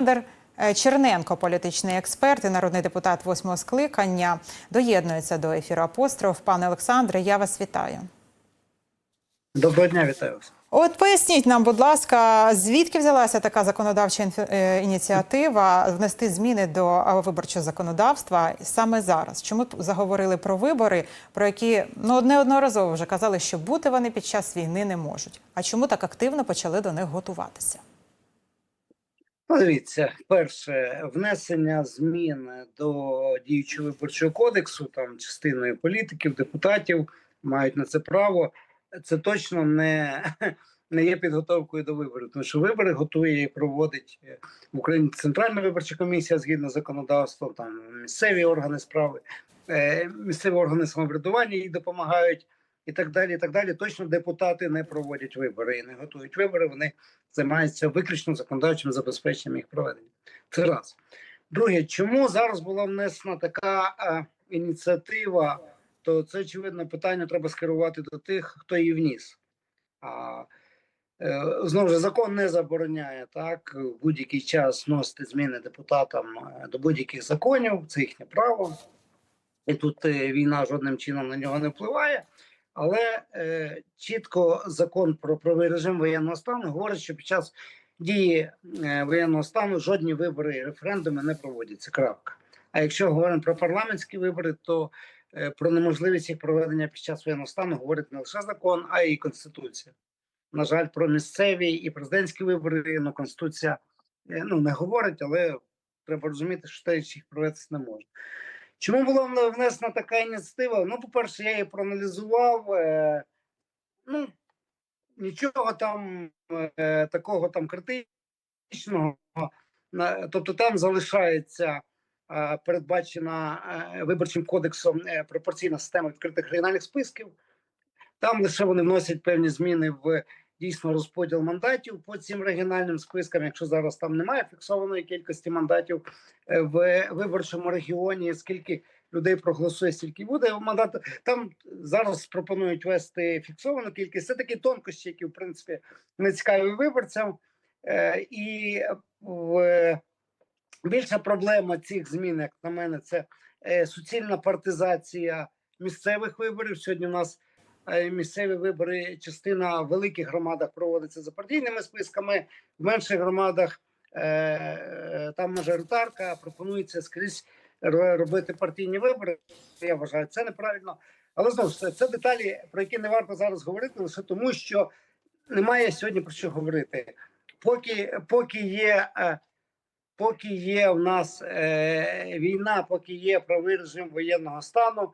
Олександр е, Черненко, політичний експерт і народний депутат восьмого скликання, доєднується до ефіру Апостроф. Пане Олександре, я вас вітаю. Доброго дня, вітаю вас. От поясніть нам, будь ласка, звідки взялася така законодавча е, ініціатива внести зміни до виборчого законодавства саме зараз? Чому заговорили про вибори, про які ну неодноразово вже казали, що бути вони під час війни не можуть? А чому так активно почали до них готуватися? Подивіться, перше внесення змін до діючого виборчого кодексу, там частиною політиків, депутатів мають на це право. Це точно не, не є підготовкою до виборів, тому що вибори готує і проводить е, в Україні Центральна виборча комісія згідно з законодавством, там місцеві органи справи, е, місцеві органи самоврядування їй допомагають. І так далі, і так далі. Точно депутати не проводять вибори і не готують вибори. Вони займаються виключно законодавчим забезпеченням їх проведення. Це раз. Друге, чому зараз була внесена така е, ініціатива, то це очевидно питання треба скерувати до тих, хто її вніс. А, е, знову ж закон не забороняє так в будь-який час вносити зміни депутатам е, до будь-яких законів, це їхнє право. І тут е, війна жодним чином на нього не впливає. Але е, чітко закон про правовий режим воєнного стану говорить, що під час дії е, воєнного стану жодні вибори і референдуми не проводяться. Крапка. А якщо говоримо про парламентські вибори, то е, про неможливість їх проведення під час воєнного стану говорить не лише закон, а й конституція. На жаль, про місцеві і президентські вибори ну, конституція е, ну, не говорить, але треба розуміти, що те, їх провести не може. Чому була внесена така ініціатива? Ну, по-перше, я її проаналізував. Е, ну, нічого там е, такого там критичного. На- Тобто там залишається е, передбачена е, виборчим кодексом е, пропорційна система відкритих регіональних списків. Там лише вони вносять певні зміни в дійсно розподіл мандатів по цим регіональним спискам. Якщо зараз там немає фіксованої кількості мандатів е, в виборчому регіоні, скільки людей проголосує, стільки буде мандат. Там зараз пропонують вести фіксовану кількість. Це такі тонкощі, які в принципі не цікаві виборцям. Е, І в більша проблема цих змін, як на мене, це е, суцільна партизація місцевих виборів. Сьогодні у нас е, місцеві вибори, частина в великих громадах проводиться за партійними списками, в менших громадах е, там мажоритарка пропонується скрізь робити партійні вибори. Я вважаю, це неправильно. Але знову ж це, деталі, про які не варто зараз говорити, лише тому, що немає сьогодні про що говорити. Поки, поки є. е, Поки є в нас е, війна, поки є правий режим воєнного стану, е,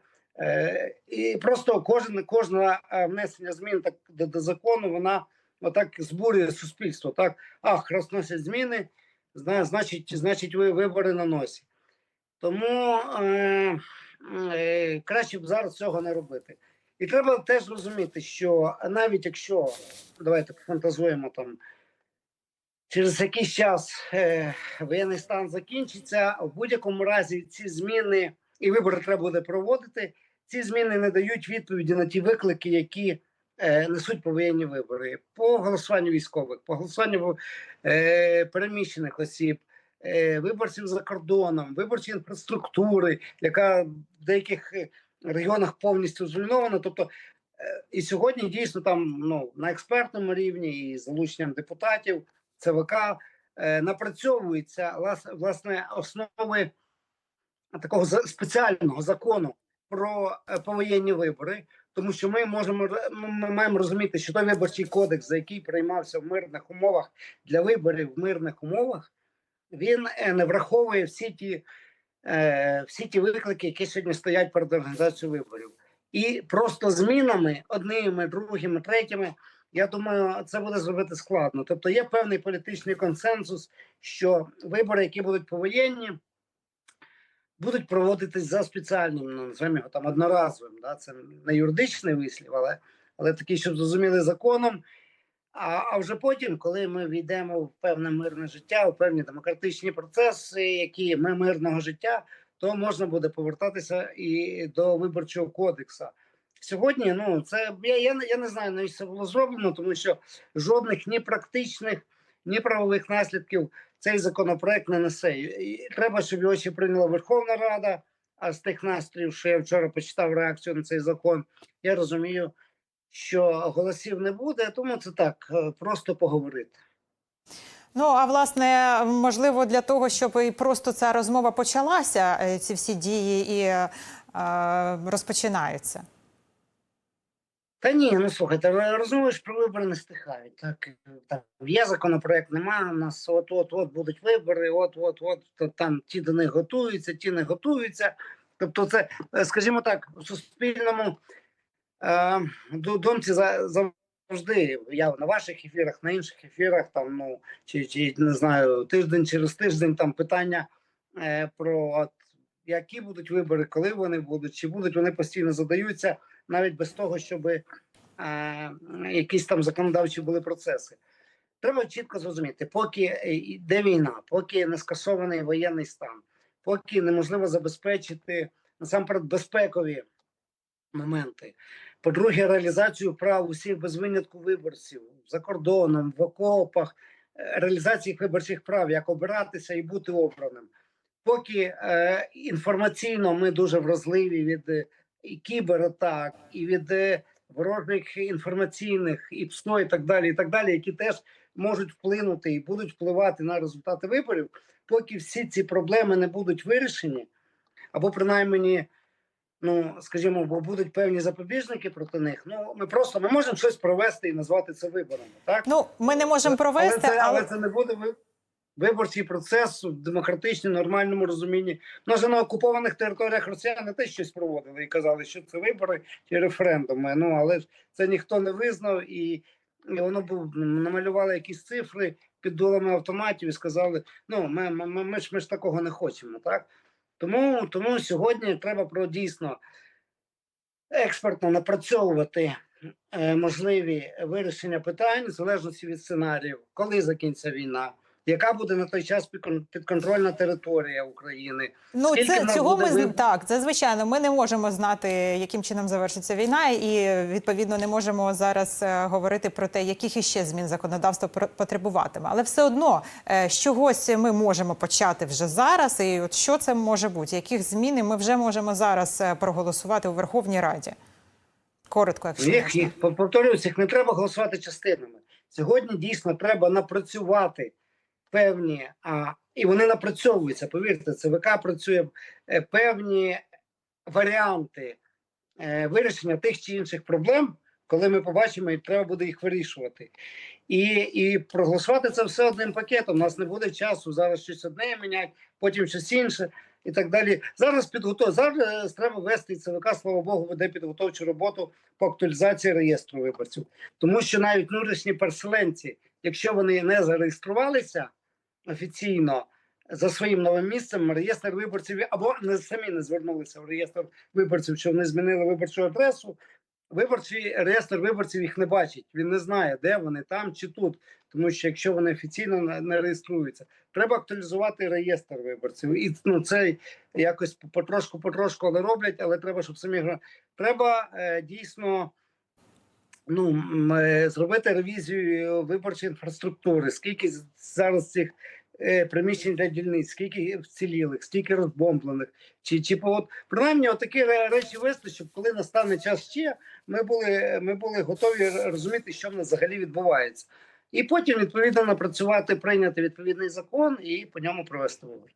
і просто кожен кожне е, внесення змін так до, до закону, вона отак збурює суспільство. Так, ах, раз вносять зміни, зна- значить, значить, ви вибори на носі. Тому е, е, краще б зараз цього не робити. І треба теж розуміти, що навіть якщо давайте фантазуємо там. Через якийсь час е, воєнний стан закінчиться. В будь-якому разі ці зміни і вибори треба буде проводити. Ці зміни не дають відповіді на ті виклики, які е, несуть повоєнні вибори по голосуванню військових, по голосуванню е, переміщених осіб, е, виборців за кордоном, виборчої інфраструктури, яка в деяких е, регіонах повністю зруйнована. Тобто, е, і сьогодні дійсно там ну на експертному рівні і залученням депутатів. ЦВК е, напрацьовуються влас- власне основи такого спеціального закону про е, повоєнні вибори, тому що ми можемо ми маємо розуміти, що той виборчий кодекс, за який приймався в мирних умовах для виборів в мирних умовах, він е, не враховує всі ті, е, всі ті виклики, які сьогодні стоять перед організацією виборів, і просто змінами одними, другими, третіми. Я думаю, це буде зробити складно. Тобто є певний політичний консенсус, що вибори, які будуть повоєнні, будуть проводитись за спеціальним, ну, називаємо його там одноразовим. Да? Це не юридичний вислів, але, але такий, щоб зрозуміли законом. А, а вже потім, коли ми війдемо в певне мирне життя, в певні демократичні процеси, які ми мирного життя, то можна буде повертатися і до виборчого кодексу. Сьогодні, ну це я, я, я не знаю, навіщо це було зроблено, тому що жодних ні практичних, ні правових наслідків цей законопроект не несе. І треба, щоб його ще прийняла Верховна Рада. А з тих настроїв, що я вчора почитав реакцію на цей закон, я розумію, що голосів не буде, тому це так, е, просто поговорити. Ну а власне, можливо, для того, щоб і просто ця розмова почалася, е, ці всі дії і е, розпочинаються. Та ні, ну слухайте, ви розумієш, про вибори не стихають. Так, так є законопроект, немає. У нас от от от будуть вибори, от от от то там ті до них готуються, ті не готуються. Тобто, це, е, скажімо так, в суспільному е, думці за, завжди я на ваших ефірах, на інших ефірах, там ну чи, чи не знаю, тиждень через тиждень там питання е, про от, які будуть вибори, коли вони будуть, чи будуть вони постійно задаються навіть без того, щоб е, якісь там законодавчі були процеси. Треба чітко зрозуміти, поки е, йде війна, поки не скасований воєнний стан, поки неможливо забезпечити насамперед безпекові моменти. По-друге, реалізацію прав усіх без винятку виборців за кордоном, в окопах, е, реалізації виборчих прав, як обиратися і бути обраним. Поки е, інформаційно ми дуже вразливі від е, і кібератак, і від е, ворожих інформаційних і ПСО, і так далі, і так далі, які теж можуть вплинути і будуть впливати на результати виборів, поки всі ці проблеми не будуть вирішені, або принаймні, ну скажімо, бо будуть певні запобіжники проти них. Ну ми просто ми можемо щось провести і назвати це виборами. Так Ну, ми не можемо провести, але це, але, але це не буде ви- виборчий процес в демократичному, нормальному розумінні. У нас же на окупованих територіях росіяни теж щось проводили і казали, що це вибори чи референдуми. Ну але ж це ніхто не визнав, і, і воно був намалювали якісь цифри під дулами автоматів і сказали: ну ми, ми, ми, ми ж ми ж такого не хочемо, так. Тому, тому сьогодні треба про дійсно експертно напрацьовувати е, можливі вирішення питань в залежності від сценаріїв, коли закінчиться війна, яка буде на той час підконтрольна територія України. ну скільки це цього ми виб- так. Це звичайно. Ми не можемо знати, яким чином завершиться війна, і відповідно не можемо зараз е, говорити про те, яких іще змін законодавство потребуватиме. Але все одно е, з чогось ми можемо почати вже зараз. І от що це може бути? Яких змін ми вже можемо зараз е, проголосувати у Верховній Раді? Коротко, якщо Їх, можна. їх повторююсь, їх не треба голосувати частинами. Сьогодні дійсно треба напрацювати певні, а, і вони напрацьовуються. Повірте, ЦВК працює е, певні варіанти е, вирішення тих чи інших проблем, коли ми побачимо, і треба буде їх вирішувати. І, і проголосувати це все одним пакетом. У нас не буде часу зараз щось одне міняти, потім щось інше. І так далі. Зараз підготов... зараз треба вести ЦВК, слава Богу, веде підготовчу роботу по актуалізації реєстру виборців. Тому що навіть внутрішні переселенці, якщо вони не зареєструвалися офіційно за своїм новим місцем, реєстр виборців або не самі не звернулися в реєстр виборців, що вони змінили виборчу адресу. Виборчий реєстр виборців їх не бачить. Він не знає, де вони там чи тут. Тому що якщо вони офіційно не- реєструються, треба актуалізувати реєстр виборців. І ну це якось потрошку, потрошку, але роблять, але треба, щоб самі треба е, дійсно ну, е, зробити ревізію виборчої інфраструктури. Скільки зараз цих приміщень для дільниць, скільки вцілілих, скільки розбомблених, чи чи от принаймні отакі речі вести, щоб коли настане час ще, ми були, ми були готові розуміти, що в нас взагалі відбувається. І потім відповідно напрацювати, прийняти відповідний закон і по ньому провести вибори.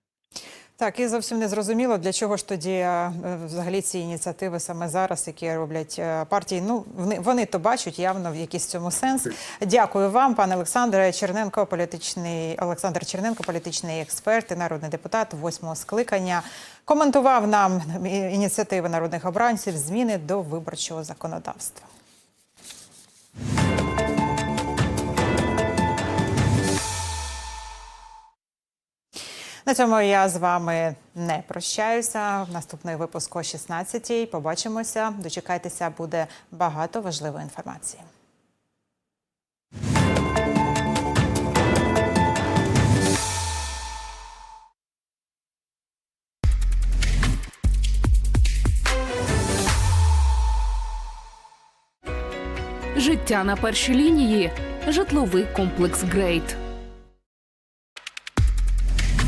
Так, і зовсім не зрозуміло, для чого ж тоді е, взагалі ці ініціативи саме зараз, які роблять е, партії. Ну вони, вони то бачать явно в якийсь цьому сенс. Дякую вам, пане Олександре. Черненко, політичний Олександр Черненко, політичний експерт і народний депутат восьмого скликання. Коментував нам ініціативи народних обранців зміни до виборчого законодавства. На цьому я з вами не прощаюся. В наступний випуск о 16-й. Побачимося. Дочекайтеся, буде багато важливої інформації. Життя на першій лінії. Житловий комплекс Грейт.